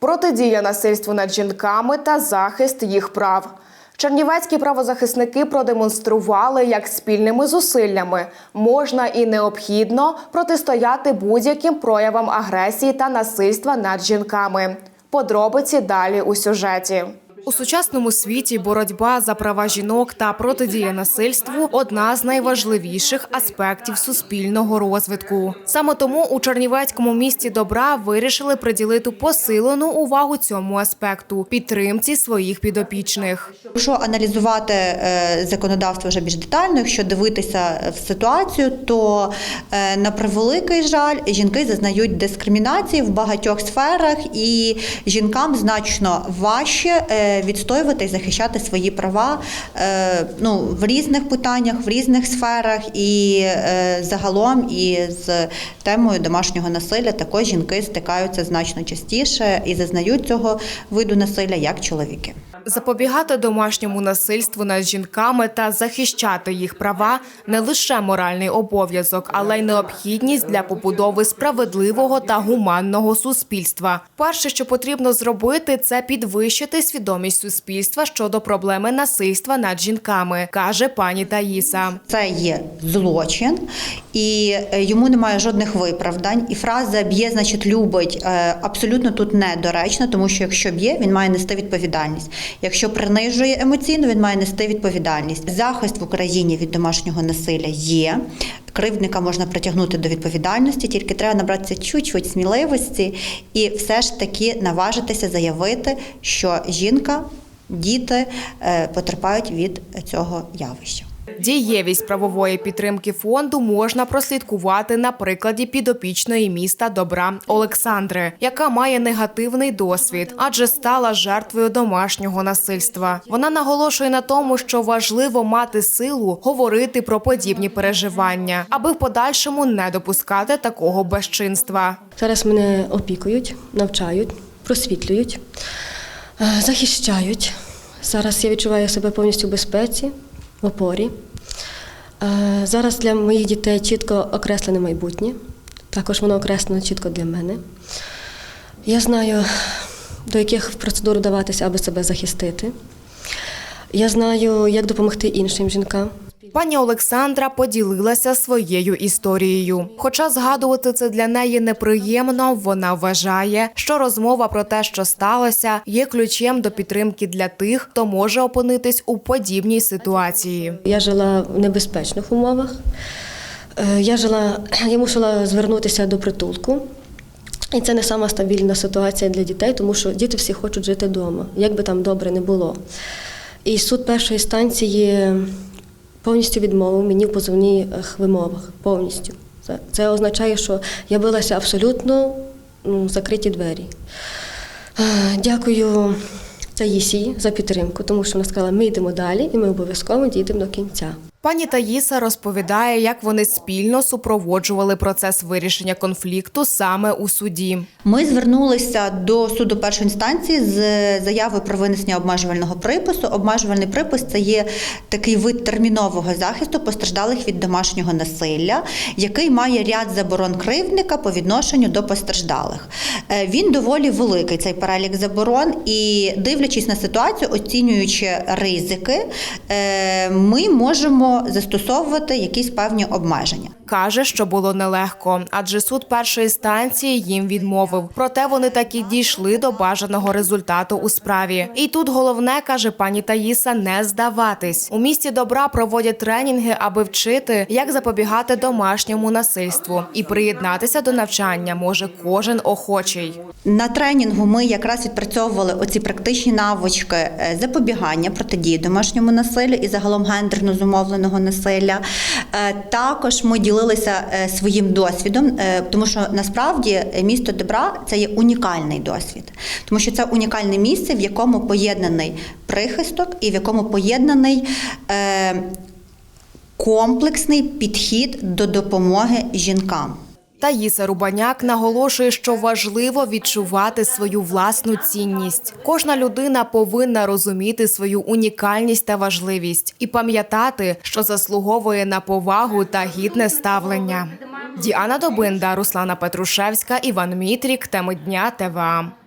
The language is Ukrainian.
Протидія насильству над жінками та захист їх прав. Чернівецькі правозахисники продемонстрували, як спільними зусиллями можна і необхідно протистояти будь-яким проявам агресії та насильства над жінками. Подробиці далі у сюжеті. У сучасному світі боротьба за права жінок та протидія насильству одна з найважливіших аспектів суспільного розвитку. Саме тому у Чернівецькому місті добра вирішили приділити посилену увагу цьому аспекту підтримці своїх підопічних. Якщо аналізувати е, законодавство вже більш детально, якщо дивитися в ситуацію, то е, на превеликий жаль жінки зазнають дискримінації в багатьох сферах, і жінкам значно важче е, відстоювати і захищати свої права е, ну, в різних питаннях, в різних сферах, і е, загалом і з темою домашнього насилля також жінки стикаються значно частіше і зазнають цього виду насилля як чоловіки. Запобігати домашньому насильству над жінками та захищати їх права не лише моральний обов'язок, але й необхідність для побудови справедливого та гуманного суспільства. Перше, що потрібно зробити, це підвищити свідомість суспільства щодо проблеми насильства над жінками, каже пані Таїса. Це є злочин, і е, йому немає жодних виправдань. І фраза б'є, значить, любить е, абсолютно тут недоречна, тому що якщо б'є, він має нести відповідальність. Якщо принижує емоційно, він має нести відповідальність. Захист в Україні від домашнього насилля є. Кривдника можна притягнути до відповідальності, тільки треба набратися чуть-чуть сміливості і все ж таки наважитися заявити, що жінка, діти е, потерпають від цього явища. Дієвість правової підтримки фонду можна прослідкувати на прикладі підопічної міста добра Олександри, яка має негативний досвід, адже стала жертвою домашнього насильства. Вона наголошує на тому, що важливо мати силу говорити про подібні переживання, аби в подальшому не допускати такого безчинства. Зараз мене опікують, навчають, просвітлюють, е, захищають. Зараз я відчуваю себе повністю в безпеці, в опорі. Е, Зараз для моїх дітей чітко окреслене майбутнє. Також воно окреслено чітко для мене. Я знаю, до яких процедур вдаватися, аби себе захистити. Я знаю, як допомогти іншим жінкам. Пані Олександра поділилася своєю історією. Хоча згадувати це для неї неприємно, вона вважає, що розмова про те, що сталося, є ключем до підтримки для тих, хто може опинитись у подібній ситуації. Я жила в небезпечних умовах. Е, Я жила, я мусила звернутися до притулку. І це не сама стабільна ситуація для дітей, тому що діти всі хочуть жити вдома, як би там добре не було. І суд першої станції повністю відмовив мені в позовних вимовах. Повністю. Це, це означає, що я билася абсолютно ну, закриті двері. Е, Дякую Таїсі за підтримку, тому що вона сказала, ми йдемо далі і ми обов'язково дійдемо до кінця. Пані Таїса розповідає, як вони спільно супроводжували процес вирішення конфлікту саме у суді. Ми звернулися до суду першої інстанції з заявою про винесення обмежувального припису. Обмежувальний припис це є такий вид термінового захисту постраждалих від домашнього насилля, який має ряд заборон кривдника по відношенню до постраждалих. Е, Він доволі великий цей перелік заборон, і дивлячись на ситуацію, оцінюючи ризики, е, ми можемо застосовувати якісь певні обмеження. Каже, що було нелегко, адже суд першої станції їм відмовив. Проте вони таки дійшли до бажаного результату у справі. І тут головне каже пані Таїса не здаватись. У місті добра проводять тренінги, аби вчити, як запобігати домашньому насильству. І приєднатися до навчання може кожен охочий. На тренінгу ми якраз відпрацьовували оці практичні навички е, запобігання протидії домашньому насиллю і загалом гендерно зумовленого насилля. Е, Також ми ділилися е, своїм досвідом, е, тому що насправді місто добра це є унікальний досвід, тому що це унікальне місце, в якому поєднаний прихисток і в якому поєднаний. Комплексний підхід до допомоги жінкам. Таїса Рубаняк наголошує, що важливо відчувати свою власну цінність. Кожна людина повинна розуміти свою унікальність та важливість і пам'ятати, що заслуговує на повагу та гідне ставлення. Діана Добинда, Руслана Петрушевська, Іван Мітрік. Теми дня ТВА.